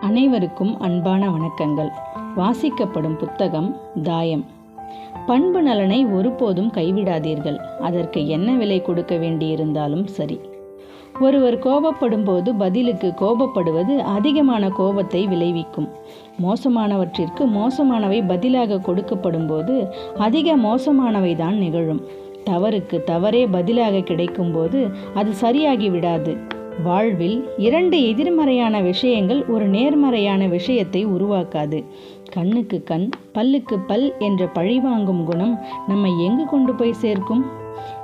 அனைவருக்கும் அன்பான வணக்கங்கள். வாசிக்கப்படும் புத்தகம் தாயம். பண்பு நலனை ஒருபோதும் கைவிடாதீர்கள். அதற்கு என்ன விலை கொடுக்க வேண்டியிருந்தாலும் சரி. ஒருவர் கோபப்படும் போது பதிலுக்கு கோபப்படுவது அதிகமான கோபத்தை விளைவிக்கும். மோசமானவற்றிற்கு மோசமானவை பதிலாக கொடுக்கப்படும் போது அதிக மோசமானவை தான் நிகழும். தவறுக்கு தவறே பதிலாக கிடைக்கும்போது அது சரியாகி விடாது. வாழ்வில் இரண்டு எதிர்மறையான விஷயங்கள் ஒரு நேர்மறையான விஷயத்தை உருவாக்காது. கண்ணுக்கு கண் பல்லுக்கு பல் என்ற பழிவாங்கும் குணம் நம்மை எங்கு கொண்டு போய் சேர்க்கும்?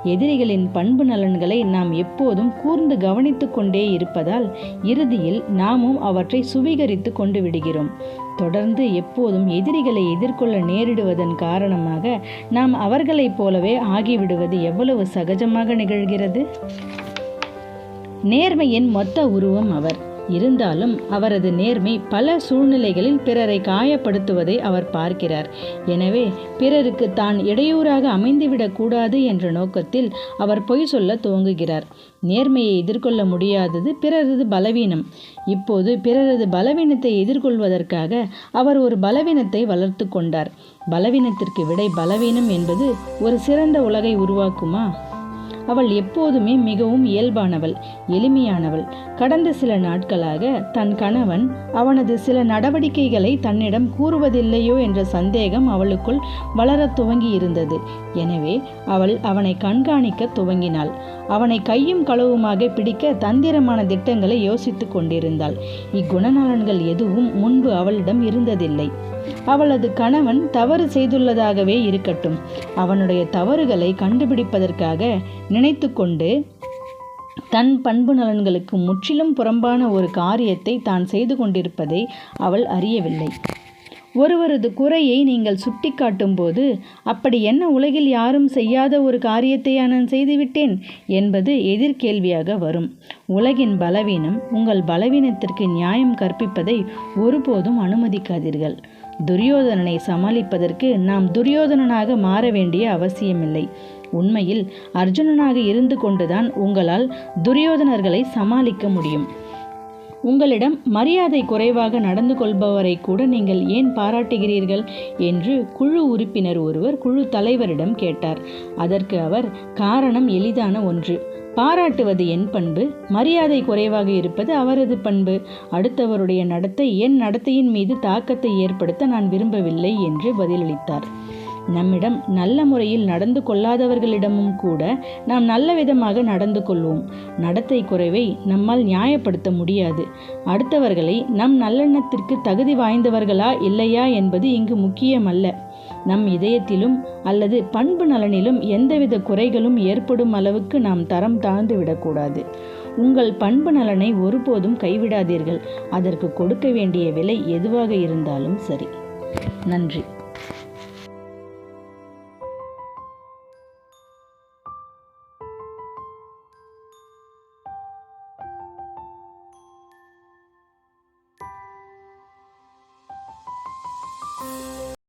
எதிரிகளின் பண்பு நலன்களை நாம் எப்போதும் கூர்ந்து கவனித்து கொண்டே இருப்பதால் இறுதியில் நாமும் அவற்றை சுவீகரித்து கொண்டு விடுகிறோம். தொடர்ந்து எப்போதும் எதிரிகளை எதிர்கொள்ள நேரிடுவதன் காரணமாக நாம் அவர்களைப் போலவே ஆகிவிடுவது எவ்வளவு சகஜமாக நிகழ்கிறது? நேர்மையின் மொத்த உருவம் அவர். இருந்தாலும் அவரது நேர்மை பல சூழ்நிலைகளில் பிறரை காயப்படுத்துவதை அவர் பார்க்கிறார். எனவே பிறருக்கு தான் இடையூறாக அமைந்துவிடக்கூடாது என்ற நோக்கத்தில் அவர் பொய் சொல்ல துவங்குகிறார். நேர்மையை எதிர்கொள்ள முடியாதது பிறரது பலவீனம். இப்போது பிறரது பலவீனத்தை எதிர்கொள்வதற்காக அவர் ஒரு பலவீனத்தை வளர்த்து கொண்டார். பலவீனத்திற்கு விடை பலவீனம் என்பது ஒரு சிறந்த உலகை உருவாக்குமா? அவள் எப்போதுமே மிகவும் இயல்பானவள் எளிமையானவள். கடந்த சில நாட்களாக தன் கணவன் அவனது சில நடவடிக்கைகளை தன்னிடம் கூறுவதில்லையோ என்ற சந்தேகம் அவளுக்குள் வளரத் துவங்கி இருந்தது எனவே அவள் அவனை கண்காணிக்க துவங்கினாள். அவனை கையும் களவுமாக பிடிக்க தந்திரமான திட்டங்களை யோசித்துக் கொண்டிருந்தாள். இக்குணநலன்கள் எதுவும் முன்பு அவளிடம் இருந்ததில்லை. அவளது கணவன் தவறு செய்துள்ளதாகவே இருக்கட்டும். அவனுடைய தவறுகளை கண்டுபிடிப்பதற்காக நினைத்து கொண்டு தன் பண்பு நலன்களுக்கு முற்றிலும் புறம்பான ஒரு காரியத்தை தான் செய்து கொண்டிருப்பதை அவள் அறியவில்லை. ஒருவரது குறையை நீங்கள் சுட்டிக்காட்டும் போது அப்படி என்ன உலகில் யாரும் செய்யாத ஒரு காரியத்தையா நான் செய்துவிட்டேன்? என்பது எதிர்கேள்வியாக வரும். உலகின் பலவீனம் உங்கள் பலவீனத்திற்கு நியாயம் கற்பிப்பதை ஒருபோதும் அனுமதிக்காதீர்கள். துரியோதனனை சமாளிப்பதற்கு நாம் துரியோதனனாக மாற வேண்டிய அவசியமில்லை. உண்மையில் அர்ஜுனனாக இருந்து கொண்டுதான் உங்களால் துரியோதனர்களை சமாளிக்க முடியும். உங்களிடம் மரியாதை குறைவாக நடந்து கொள்பவரை கூட நீங்கள் ஏன் பாராட்டுகிறீர்கள் என்று குழு உறுப்பினர் ஒருவர் குழு தலைவரிடம் கேட்டார். அதற்கு அவர் காரணம் எளிதான ஒன்று. பாராட்டுவது என் பண்பு. மரியாதை குறைவாக இருப்பது அவரது பண்பு. அடுத்தவருடைய நடத்தை என் நடத்தையின் மீது தாக்கத்தை ஏற்படுத்த நான் விரும்பவில்லை என்று பதிலளித்தார். நம்மிடம் நல்ல முறையில் நடந்து கொள்ளாதவர்களிடமும் கூட நாம் நல்ல விதமாக நடந்து கொள்வோம். நடத்தை குறைவை நம்மால் நியாயப்படுத்த முடியாது. அடுத்தவர்களை நம் நல்லெண்ணத்திற்கு தகுதி வாய்ந்தவர்களா இல்லையா என்பது இங்கு முக்கியமல்ல. நம் இதயத்திலும் அல்லது பண்பு நலனிலும் எந்தவித குறைகளும் ஏற்படும் அளவுக்கு நாம் தரம் தாழ்ந்து விடக்கூடாது. உங்கள் பண்பு நலனை ஒருபோதும் கைவிடாதீர்கள். அதற்கு கொடுக்க வேண்டிய விலை எதுவாக இருந்தாலும் சரி. நன்றி.